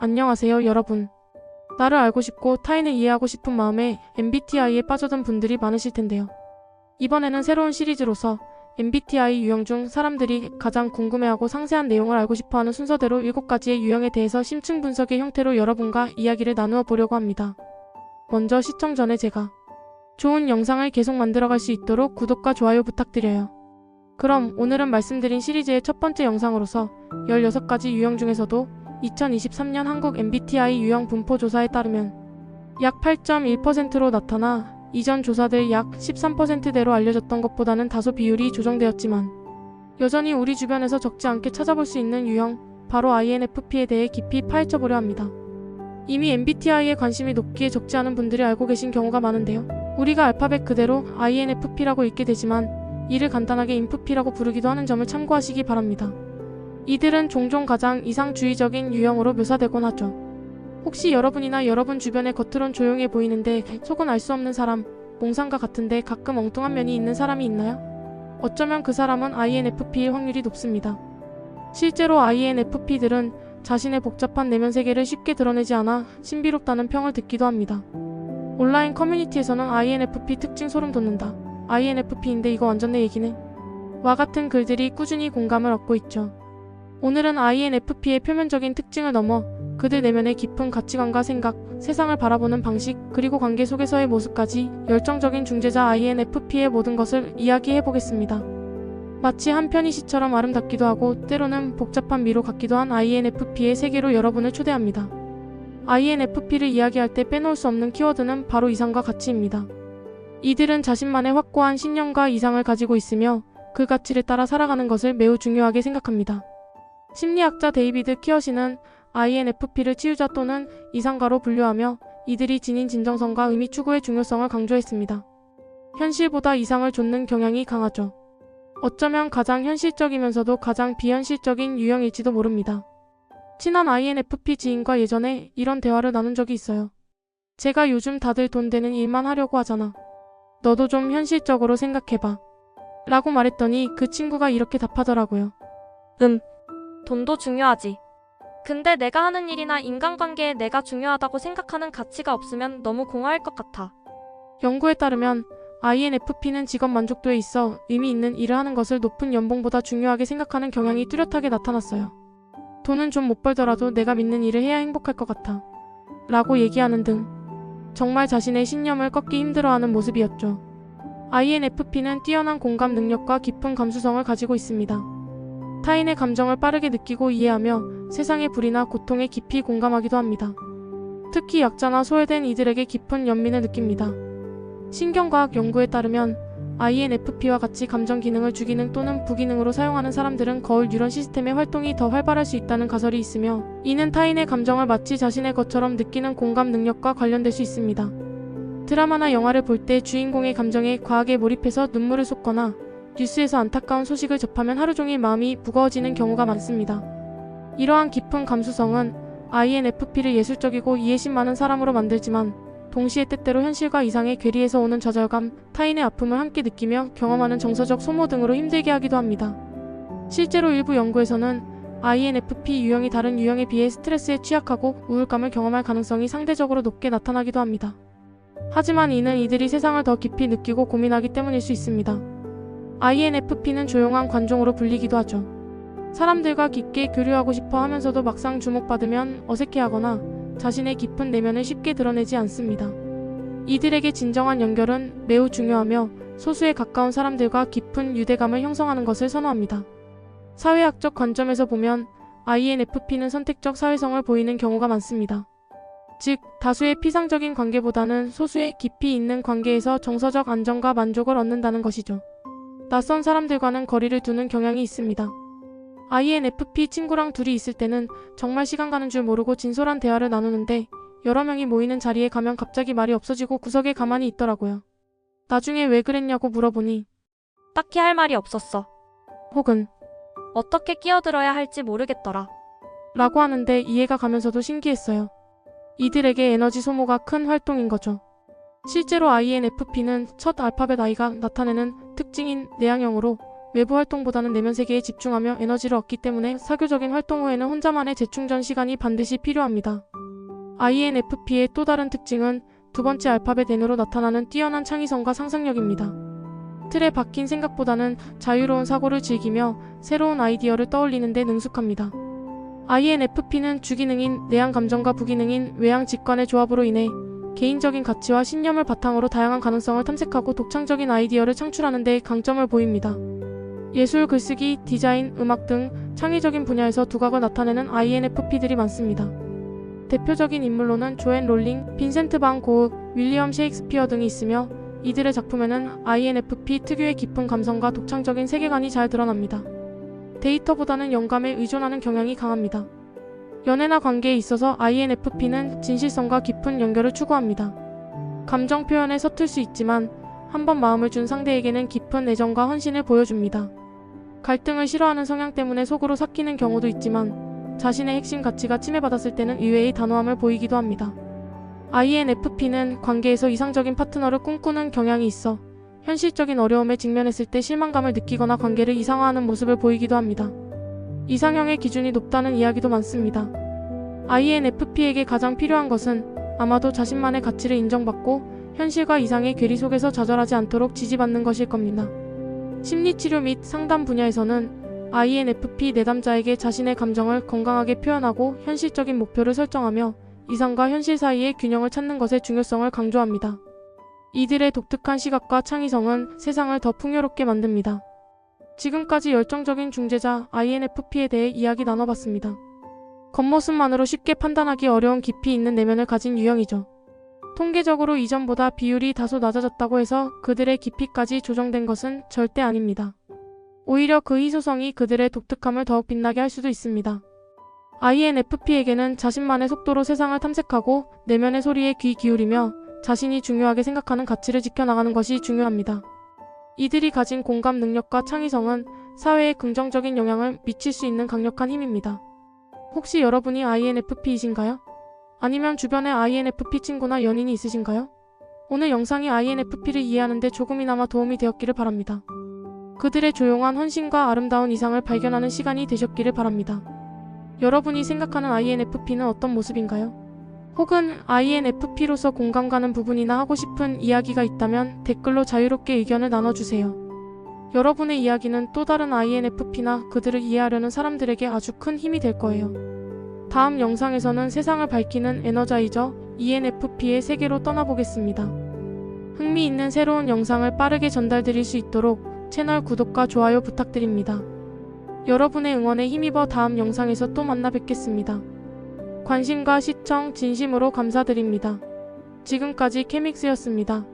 안녕하세요, 여러분. 나를 알고 싶고 타인을 이해하고 싶은 마음에 MBTI에 빠져든 분들이 많으실 텐데요. 이번에는 새로운 시리즈로서 MBTI 유형 중 사람들이 가장 궁금해하고 상세한 내용을 알고 싶어 하는 순서대로 7가지의 유형에 대해서 심층 분석의 형태로 여러분과 이야기를 나누어 보려고 합니다. 먼저 시청 전에 제가 좋은 영상을 계속 만들어갈 수 있도록 구독과 좋아요 부탁드려요. 그럼 오늘은 말씀드린 시리즈의 첫 번째 영상으로서 16가지 유형 중에서도 2023년 한국 MBTI 유형 분포 조사에 따르면 약 8.1%로 나타나 이전 조사들 약 13%대로 알려졌던 것보다는 다소 비율이 조정되었지만 여전히 우리 주변에서 적지 않게 찾아볼 수 있는 유형 바로 INFP에 대해 깊이 파헤쳐 보려 합니다. 이미 MBTI에 관심이 높기에 적지 않은 분들이 알고 계신 경우가 많은데요. 우리가 알파벳 그대로 INFP라고 읽게 되지만 이를 간단하게 인프피라고 부르기도 하는 점을 참고하시기 바랍니다. 이들은 종종 가장 이상주의적인 유형으로 묘사되곤 하죠. 혹시 여러분이나 여러분 주변의 겉으론 조용해 보이는데 속은 알 수 없는 사람, 몽상과 같은데 가끔 엉뚱한 면이 있는 사람이 있나요? 어쩌면 그 사람은 INFP일 확률이 높습니다. 실제로 INFP들은 자신의 복잡한 내면 세계를 쉽게 드러내지 않아 신비롭다는 평을 듣기도 합니다. 온라인 커뮤니티에서는 INFP 특징 소름 돋는다. INFP인데 이거 완전 내 얘기네. 와 같은 글들이 꾸준히 공감을 얻고 있죠. 오늘은 INFP의 표면적인 특징을 넘어 그들 내면의 깊은 가치관과 생각, 세상을 바라보는 방식, 그리고 관계 속에서의 모습까지 열정적인 중재자 INFP의 모든 것을 이야기해 보겠습니다. 마치 한편이 시처럼 아름답기도 하고 때로는 복잡한 미로 같기도 한 INFP의 세계로 여러분을 초대합니다. INFP를 이야기할 때 빼놓을 수 없는 키워드는 바로 이상과 가치입니다. 이들은 자신만의 확고한 신념과 이상을 가지고 있으며 그 가치를 따라 살아가는 것을 매우 중요하게 생각합니다. 심리학자 데이비드 키어시는 INFP를 치유자 또는 이상가로 분류하며 이들이 지닌 진정성과 의미 추구의 중요성을 강조했습니다. 현실보다 이상을 좇는 경향이 강하죠. 어쩌면 가장 현실적이면서도 가장 비현실적인 유형일지도 모릅니다. 친한 INFP 지인과 예전에 이런 대화를 나눈 적이 있어요. 제가 요즘 다들 돈 되는 일만 하려고 하잖아. 너도 좀 현실적으로 생각해봐. 라고 말했더니 그 친구가 이렇게 답하더라고요. 돈도 중요하지. 근데 내가 하는 일이나 인간관계에 내가 중요하다고 생각하는 가치가 없으면 너무 공허할 것 같아. 연구에 따르면 INFP는 직업 만족도에 있어 의미 있는 일을 하는 것을 높은 연봉보다 중요하게 생각하는 경향이 뚜렷하게 나타났어요. 돈은 좀 못 벌더라도 내가 믿는 일을 해야 행복할 것 같아. 라고 얘기하는 등 정말 자신의 신념을 꺾기 힘들어하는 모습이었죠. INFP는 뛰어난 공감 능력과 깊은 감수성을 가지고 있습니다. 타인의 감정을 빠르게 느끼고 이해하며 세상의 불이나 고통에 깊이 공감하기도 합니다. 특히 약자나 소외된 이들에게 깊은 연민을 느낍니다. 신경과학 연구에 따르면 INFP와 같이 감정 기능을 주기능 또는 부기능으로 사용하는 사람들은 거울 뉴런 시스템의 활동이 더 활발할 수 있다는 가설이 있으며 이는 타인의 감정을 마치 자신의 것처럼 느끼는 공감 능력과 관련될 수 있습니다. 드라마나 영화를 볼 때 주인공의 감정에 과하게 몰입해서 눈물을 쏟거나 뉴스에서 안타까운 소식을 접하면 하루 종일 마음이 무거워지는 경우가 많습니다. 이러한 깊은 감수성은 INFP를 예술적이고 이해심 많은 사람으로 만들지만 동시에 때때로 현실과 이상의 괴리에서 오는 좌절감, 타인의 아픔을 함께 느끼며 경험하는 정서적 소모 등으로 힘들게 하기도 합니다. 실제로 일부 연구에서는 INFP 유형이 다른 유형에 비해 스트레스에 취약하고 우울감을 경험할 가능성이 상대적으로 높게 나타나기도 합니다. 하지만 이는 이들이 세상을 더 깊이 느끼고 고민하기 때문일 수 있습니다. INFP는 조용한 관종으로 불리기도 하죠. 사람들과 깊게 교류하고 싶어 하면서도 막상 주목받으면 어색해하거나 자신의 깊은 내면을 쉽게 드러내지 않습니다. 이들에게 진정한 연결은 매우 중요하며 소수에 가까운 사람들과 깊은 유대감을 형성하는 것을 선호합니다. 사회학적 관점에서 보면 INFP는 선택적 사회성을 보이는 경우가 많습니다. 즉, 다수의 피상적인 관계보다는 소수의 깊이 있는 관계에서 정서적 안정과 만족을 얻는다는 것이죠. 낯선 사람들과는 거리를 두는 경향이 있습니다. INFP 친구랑 둘이 있을 때는 정말 시간 가는 줄 모르고 진솔한 대화를 나누는데 여러 명이 모이는 자리에 가면 갑자기 말이 없어지고 구석에 가만히 있더라고요. 나중에 왜 그랬냐고 물어보니 딱히 할 말이 없었어. 혹은 어떻게 끼어들어야 할지 모르겠더라. 라고 하는데 이해가 가면서도 신기했어요. 이들에게 에너지 소모가 큰 활동인 거죠. 실제로 INFP는 첫 알파벳 I가 나타내는 특징인 내향형으로 외부 활동보다는 내면 세계에 집중하며 에너지를 얻기 때문에 사교적인 활동 후에는 혼자만의 재충전 시간이 반드시 필요합니다. INFP의 또 다른 특징은 두 번째 알파벳 N으로 나타나는 뛰어난 창의성과 상상력입니다. 틀에 박힌 생각보다는 자유로운 사고를 즐기며 새로운 아이디어를 떠올리는 데 능숙합니다. INFP는 주기능인 내향 감정과 부기능인 외향 직관의 조합으로 인해 개인적인 가치와 신념을 바탕으로 다양한 가능성을 탐색하고 독창적인 아이디어를 창출하는 데 강점을 보입니다. 예술, 글쓰기, 디자인, 음악 등 창의적인 분야에서 두각을 나타내는 INFP들이 많습니다. 대표적인 인물로는 조앤 롤링, 빈센트 반 고흐, 윌리엄 셰익스피어 등이 있으며 이들의 작품에는 INFP 특유의 깊은 감성과 독창적인 세계관이 잘 드러납니다. 데이터보다는 영감에 의존하는 경향이 강합니다. 연애나 관계에 있어서 INFP는 진실성과 깊은 연결을 추구합니다. 감정 표현에 서툴 수 있지만 한번 마음을 준 상대에게는 깊은 애정과 헌신을 보여줍니다. 갈등을 싫어하는 성향 때문에 속으로 삭히는 경우도 있지만 자신의 핵심 가치가 침해받았을 때는 의외의 단호함을 보이기도 합니다. INFP는 관계에서 이상적인 파트너를 꿈꾸는 경향이 있어 현실적인 어려움에 직면했을 때 실망감을 느끼거나 관계를 이상화하는 모습을 보이기도 합니다. 이상형의 기준이 높다는 이야기도 많습니다. INFP에게 가장 필요한 것은 아마도 자신만의 가치를 인정받고 현실과 이상의 괴리 속에서 좌절하지 않도록 지지받는 것일 겁니다. 심리치료 및 상담 분야에서는 INFP 내담자에게 자신의 감정을 건강하게 표현하고 현실적인 목표를 설정하며 이상과 현실 사이의 균형을 찾는 것의 중요성을 강조합니다. 이들의 독특한 시각과 창의성은 세상을 더 풍요롭게 만듭니다. 지금까지 열정적인 중재자 INFP에 대해 이야기 나눠봤습니다. 겉모습만으로 쉽게 판단하기 어려운 깊이 있는 내면을 가진 유형이죠. 통계적으로 이전보다 비율이 다소 낮아졌다고 해서 그들의 깊이까지 조정된 것은 절대 아닙니다. 오히려 그 희소성이 그들의 독특함을 더욱 빛나게 할 수도 있습니다. INFP에게는 자신만의 속도로 세상을 탐색하고 내면의 소리에 귀 기울이며 자신이 중요하게 생각하는 가치를 지켜나가는 것이 중요합니다. 이들이 가진 공감 능력과 창의성은 사회에 긍정적인 영향을 미칠 수 있는 강력한 힘입니다. 혹시 여러분이 INFP이신가요? 아니면 주변에 INFP 친구나 연인이 있으신가요? 오늘 영상이 INFP를 이해하는데 조금이나마 도움이 되었기를 바랍니다. 그들의 조용한 헌신과 아름다운 이상을 발견하는 시간이 되셨기를 바랍니다. 여러분이 생각하는 INFP는 어떤 모습인가요? 혹은 INFP로서 공감 가는 부분이나 하고 싶은 이야기가 있다면 댓글로 자유롭게 의견을 나눠주세요. 여러분의 이야기는 또 다른 INFP나 그들을 이해하려는 사람들에게 아주 큰 힘이 될 거예요. 다음 영상에서는 세상을 밝히는 에너자이저 ENFP의 세계로 떠나보겠습니다. 흥미있는 새로운 영상을 빠르게 전달드릴 수 있도록 채널 구독과 좋아요 부탁드립니다. 여러분의 응원에 힘입어 다음 영상에서 또 만나 뵙겠습니다. 관심과 시청 진심으로 감사드립니다. 지금까지 케믹스였습니다.